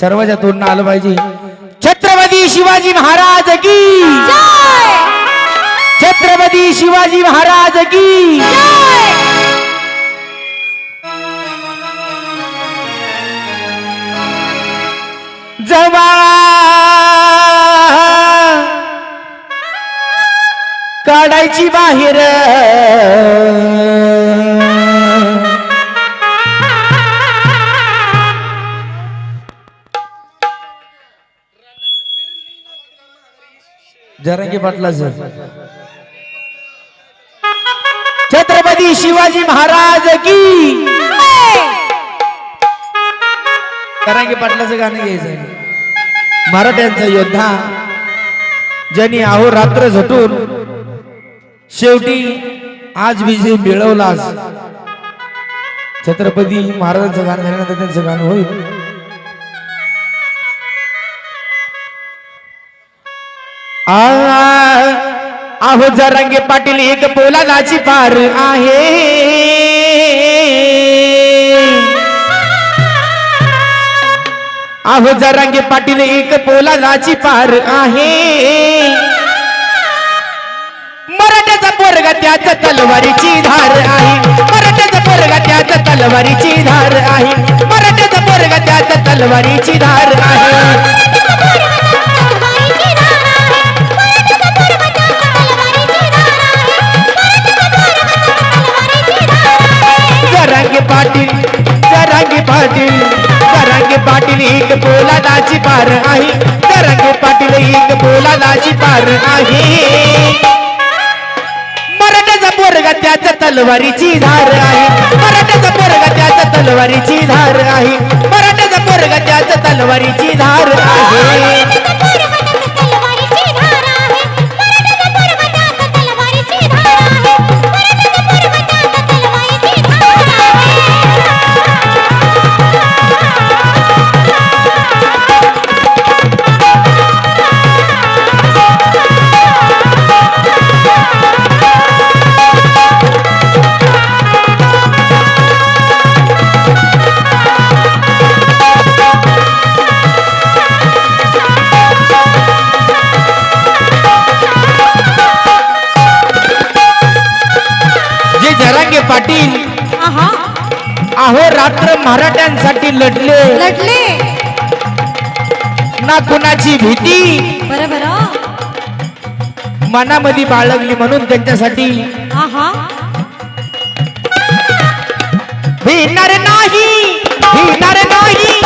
सर्वांच्या तोंडनं आलं पाहिजे. छत्रपती शिवाजी महाराज की? छत्रपती शिवाजी महाराज की? जवा काढायची बाहेर. जरंगी पाटला सर. छत्रपती शिवाजी महाराज की. जरांगी पाटलाचं गाणं घ्यायचं मराठ्यांचा योद्धा ज्यांनी अहो रात्र झटून शेवटी आज विजय मिळवलाच छत्रपती महाराजांचं गाणं झाल्यानंतर त्यांचं गाणं होईल. आहो अहो जरांगे पाटील एक पोलादाची पार आहे. आहो जरांगे पाटील एक पोलादाची पार आहे. मराठ्याचा पोरगा त्याच तलवारीची धार आहे. मराठ्याचा पोरगा त्याच तलवारीची धार आहे. मराठ्याचा पोरगा त्याच तलवारीची धार आहे. एक पोलादाची पार आहे. तरंगे पाटील एक पोलादाची पार आहे. मराठ्याचा पोरगा त्याच तलवारीची धार आहे. मराठ्याचा पोरगा त्याच तलवारीची धार आहे. मराठ्याचा पोरगा त्याच तलवारीची धार अहो रात्र मराठ्यांसाठी लढले. लढले. ना कुणाची भीती. बरं बरं. मनामध्ये बाळगली म्हणून त्यांच्यासाठी. भिणार नाही भिणार नाही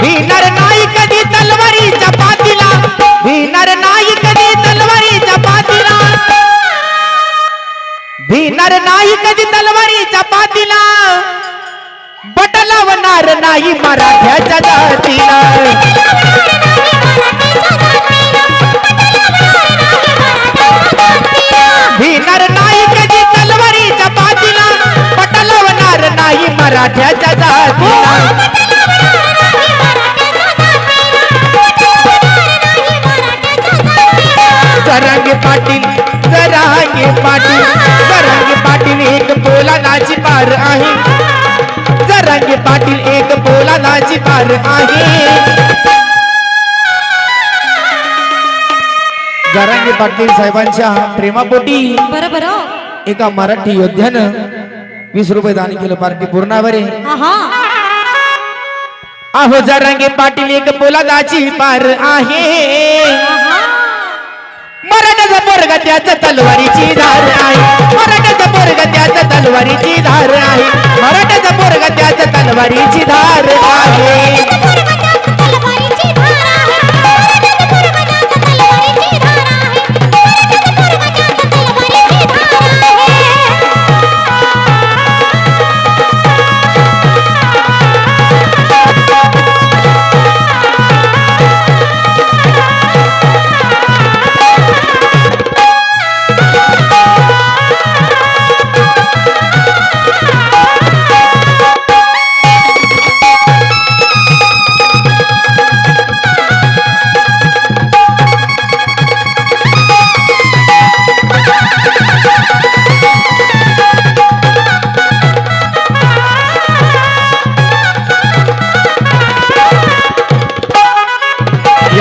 भिणार नाही कधी तलवारीच्या पातीला. भिणार नाही कधी तलवारीच्या पातीला. भिणार नाही कधी तलवारीच्या पातीला. बट लावणार नाही मराठ्याच्या जातीला भिणार नाही कधी तलवारीच्या पातीला बट लावणार नाही मराठ्याच्या जातीला जरांगे पाटील जरांगे पाटील जरांगे पाटील एक बोला नाची पार आहे. जरांगे पाटील एक पोलादाची पार आहे. जरांगे पाटील साहेबांच्या प्रेमापोटी बरं बरं एका मराठी योद्ध्यानं वीस रुपये दान केलं पार्टी पूर्णावर. आहे. जरांगे पाटील एक पोलादाची पार आहे. मराठाचा पोरगा त्याचा तलवारीची धार आहे मराठाचा पोरगा त्याचा तलवारीची धार आहे मराठाचा पोरगा त्याचा तलवारीची धार आहे.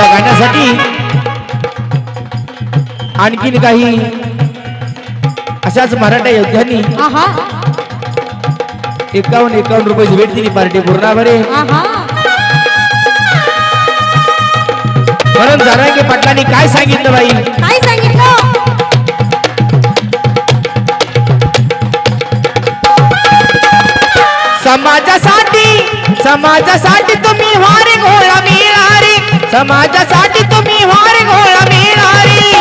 या गाण्यासाठी आणखीन काही अशाच मराठा योद्ध्यांनी एकावन्न एकावन्न रुपयाची भेट दिली पार्टी पूर्णाभरे. आहा म्हणून जारांगे पाटलांनी काय सांगितलं बाई? काय सांगितलं? समाजासाठी समाजासाठी समाजासाठी तुम्ही वारे घोळा मिळारी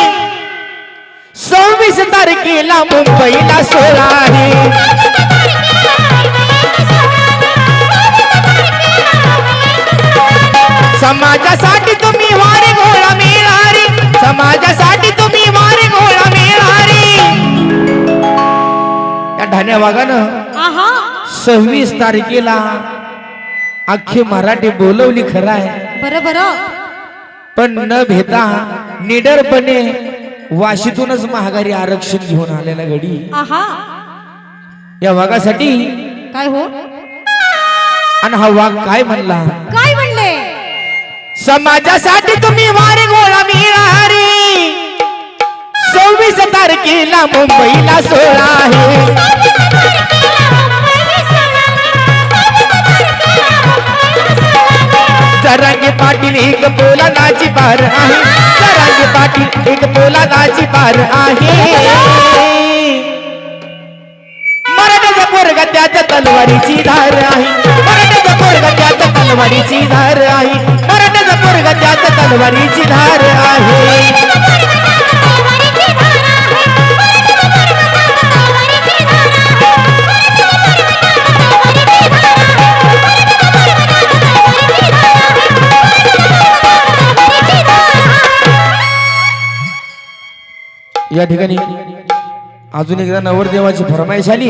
सव्वीस तारखेला मुंबईला सोळा आहे. समाजासाठी तुम्ही वारे घोळा मिळारी समाजासाठी तुम्ही वारे घोळा मिळारी या ढाण्या वागानं सव्वीस तारखेला अख्खी मराठी बोलवली खरं आहे. बरं बरं. पण न भेता निडरपणे वाशीतूनच महागारी आरक्षण घेऊन आलेला घडी या वाघासाठी काय हो? आणि हा वाघ काय म्हणला? काय म्हणले? समाजासाठी तुम्ही वारे गोळा मिळारी. सव्वीस तारखेला मुंबईला सोळा आहे. जरांगे पाटील एक पोलादाची पार आहे. जरांगे पाटील एक पोलादाची पार आहे. मराठ्याचा पोरगा त्याच्या तलवारीची धार आहे. मराठ्याचा पोरगा त्याच्या तलवारीची धार आहे. मराठ्याचा पोरगा त्याच्या तलवारीची धार आहे. या ठिकाणी अजून एकदा नवरदेवाची फरमाईश आली.